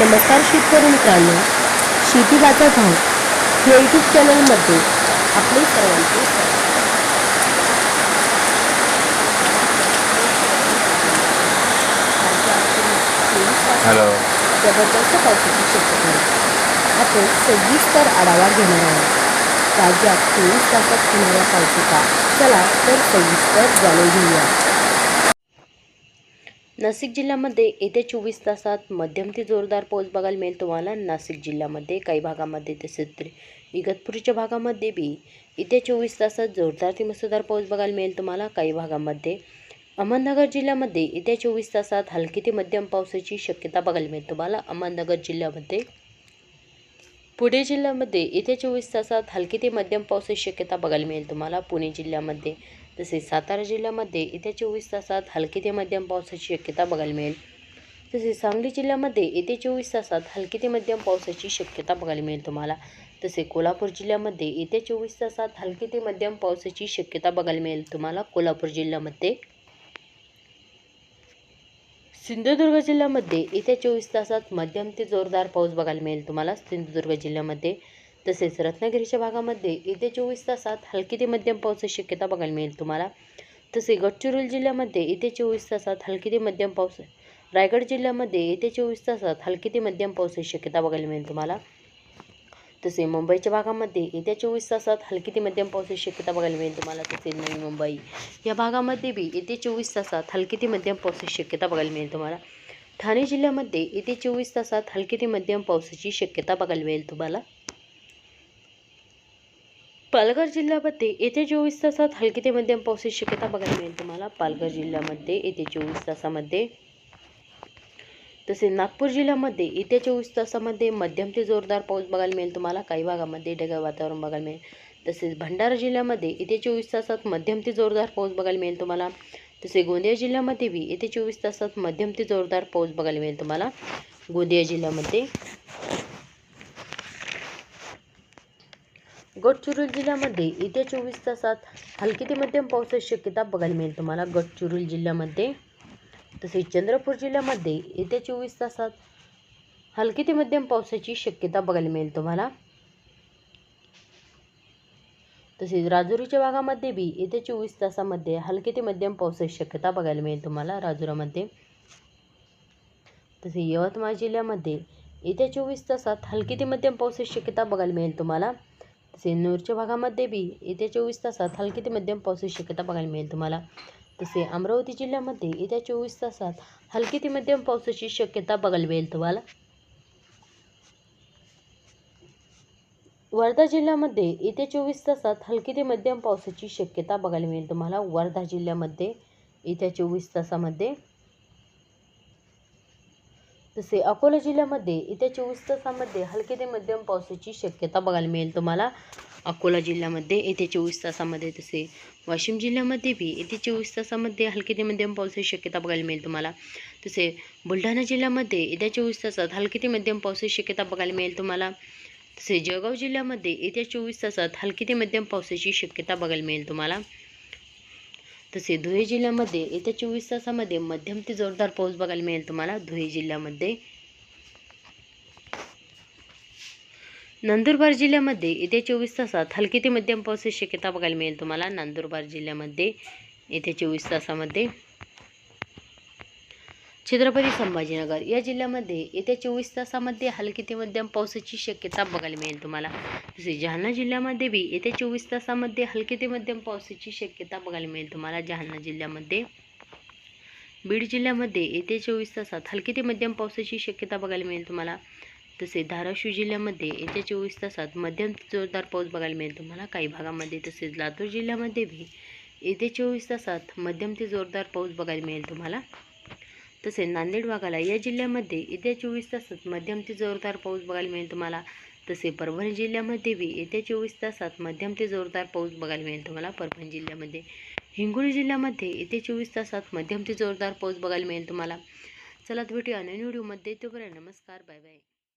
नमस्कार शेतकरी मित्रांनो शेती बाजार भाव या यूट्यूब चॅनलमध्ये आपले सर्वांचे. हॅलो जबरदस्त पावसाची शक्यता आहे. आपण सविस्तर आढावा घेणार आहोत राज्यात चोवीस तासात होणाऱ्या पावसाचा चला तर सविस्तर जाणून घेऊया नाशिक जिल्ह्यामध्ये येत्या चोवीस तासात मध्यम ते जोरदार पाऊस बघायला मिळेल. तुम्हाला नाशिक जिल्ह्यामध्ये काही भागामध्ये तसेच इगतपुरीच्या भागामध्ये बी येत्या चोवीस तासात जोरदार ते मुसळधार पाऊस बघायला मिळेल. तुम्हाला काही भागामध्ये अहमदनगर जिल्ह्यामध्ये येत्या चोवीस तासात हलकी ते मध्यम पावसाची शक्यता बघायला मिळेल. तुम्हाला अहमदनगर जिल्ह्यामध्ये पुणे जिल्ह्यामध्ये येत्या चोवीस तासात हलकी ते मध्यम पावसाची शक्यता बघायला मिळेल. तुम्हाला पुणे जिल्ह्यामध्ये तसेच सातारा जिल्ह्यामध्ये येत्या चोवीस तासात हलकी ते मध्यम पावसाची शक्यता बघायला मिळेल. तसेच सांगली जिल्ह्यामध्ये येत्या चोवीस तासात हलकी ते मध्यम पावसाची शक्यता बघायला मिळेल तुम्हाला. तसे कोल्हापूर जिल्ह्यामध्ये येत्या चोवीस तासात हलकी ते मध्यम पावसाची शक्यता बघायला मिळेल तुम्हाला. कोल्हापूर जिल्ह्यामध्ये सिंधुदुर्ग जिल्ह्यामध्ये येत्या चोवीस तासात मध्यम ते जोरदार पाऊस बघायला मिळेल तुम्हाला. सिंधुदुर्ग जिल्ह्यामध्ये तसेच रत्नागिरीच्या भागामध्ये येत्या चोवीस तासात हलकी ते मध्यम पावसाची शक्यता बघायला मिळेल तुम्हाला. तसे गडचिरोली जिल्ह्यामध्ये येत्या चोवीस तासात हलकी ते मध्यम पाऊस रायगड जिल्ह्यामध्ये येत्या चोवीस तासात हलकी ते मध्यम पावसाची शक्यता बघायला मिळेल तुम्हाला. तसे मुंबईच्या भागामध्ये येत्या चोवीस तासात हलकी ते मध्यम पावसाची शक्यता बघायला मिळेल तुम्हाला. तसे नवी मुंबई या भागामध्ये बी येत्या चोवीस तासात हलकी ते मध्यम पावसाची शक्यता बघायला मिळेल तुम्हाला. ठाणे जिल्ह्यामध्ये येत्या चोवीस तासात हलकी ते मध्यम पावसाची शक्यता बघायला मिळेल तुम्हाला. पालघर जिल्ह्यामध्ये येत्या चोवीस तासात हलकी ते मध्यम पावसाची शक्यता बघायला मिळेल तुम्हाला. पालघर जिल्ह्यामध्ये येत्या चोवीस तासामध्ये तसे नागपूर जिल्ह्यामध्ये येत्या चोवीस तासामध्ये मध्यम ते जोरदार पाऊस बघायला मिळेल तुम्हाला. काही भागामध्ये ढगाळ वातावरण बघायला मिळेल. तसेच भंडारा जिल्ह्यामध्ये येत्या चोवीस तासात मध्यम ते जोरदार पाऊस बघायला मिळेल तुम्हाला. तसे गोंदिया जिल्ह्यामध्ये बी येत्या चोवीस तासात मध्यम ते जोरदार पाऊस बघायला मिळेल तुम्हाला. गोंदिया जिल्ह्यामध्ये गडचिरोली जिल्ह्यामध्ये येत्या चोवीस तासात हलकी ते मध्यम पावसाची शक्यता बघायला मिळेल तुम्हाला. गडचिरोली जिल्ह्यामध्ये तसेच चंद्रपूर जिल्ह्यामध्ये येत्या चोवीस तासात हलकी ते मध्यम पावसाची शक्यता बघायला मिळेल तुम्हाला. तसेच राजुरीच्या भागामध्ये बी येत्या चोवीस तासामध्ये हलकी ते मध्यम पावसाची शक्यता बघायला मिळेल तुम्हाला राजुरामध्ये. तसे यवतमाळ जिल्ह्यामध्ये येत्या चोवीस तासात हलकी ते मध्यम पावसाची शक्यता बघायला मिळेल तुम्हाला. सिन्नूरच्या नूरच्या भागामध्ये बी येत्या चोवीस तासात हलकी ते मध्यम पावसाची शक्यता बघायला मिळेल तुम्हाला. तसे अमरावती जिल्ह्यामध्ये येत्या चोवीस तासात हलकी ते मध्यम पावसाची शक्यता बघायला मिळेल तुम्हाला. वर्धा जिल्ह्यामध्ये येत्या चोवीस तासात हलकी ते मध्यम पावसाची शक्यता बघायला मिळेल तुम्हाला. वर्धा जिल्ह्यामध्ये येत्या चोवीस तासामध्ये तसे अकोला जिल्ह्यामध्ये येत्या चोवीस तासामध्ये हलके ते मध्यम पावसाची शक्यता बघायला मिळेल तुम्हाला. अकोला जिल्ह्यामध्ये येत्या चोवीस तासामध्ये तसे वाशिम जिल्ह्यामध्ये बी येत्या चोवीस तासामध्ये हलके ते मध्यम पावसाची शक्यता बघायला मिळेल तुम्हाला. तसे बुलढाणा जिल्ह्यामध्ये येत्या चोवीस तासात हलके ते मध्यम पावसाची शक्यता बघायला मिळेल तुम्हाला. तसे जळगाव जिल्ह्यामध्ये येत्या चोवीस तासात हलके ते मध्यम पावसाची शक्यता बघायला मिळेल तुम्हाला. तसे धुळे जिल्ह्यामध्ये येत्या चोवीस तासामध्ये मध्यम ते जोरदार पाऊस बघायला मिळेल तुम्हाला धुळे जिल्ह्यामध्ये. नंदुरबार जिल्ह्यामध्ये येत्या चोवीस तासात हलकी ते मध्यम पावसाची शक्यता बघायला मिळेल तुम्हाला नंदुरबार जिल्ह्यामध्ये येत्या चोवीस तासामध्ये. छत्रपती संभाजीनगर या जिल्ह्यामध्ये येत्या चोवीस तासामध्ये हलकी ते मध्यम पावसाची शक्यता बघायला मिळेल तुम्हाला. तसे जालना जिल्ह्यामध्ये बी येत्या चोवीस तासामध्ये हलकी ते मध्यम पावसाची शक्यता बघायला मिळेल तुम्हाला. जालना जिल्ह्यामध्ये बीड जिल्ह्यामध्ये येत्या चोवीस तासात हलकी ते मध्यम पावसाची शक्यता बघायला मिळेल तुम्हाला. तसे धाराशिव जिल्ह्यामध्ये येत्या चोवीस तासात मध्यम जोरदार पाऊस बघायला मिळेल तुम्हाला. काही भागामध्ये तसेच लातूर जिल्ह्यामध्ये बी येत्या चोवीस तासात मध्यम ते जोरदार पाऊस बघायला मिळेल तुम्हाला. तसेच नांदेड भागाला या जिल्ह्यामध्ये येत्या चोवीस तासात मध्यम ते जोरदार पाऊस बघायला मिळेल तुम्हाला. तसे परभणी जिल्ह्यामध्ये बी येत्या चोवीस तासात मध्यम ते जोरदार पाऊस बघायला मिळेल तुम्हाला. परभणी जिल्ह्यामध्ये. हिंगोली जिल्ह्यामध्ये येत्या चोवीस तासात मध्यम ते जोरदार पाऊस बघायला मिळेल तुम्हाला. चला भेटूया नवीन व्हिडिओमध्ये. तोपर्यंत नमस्कार. Bye bye.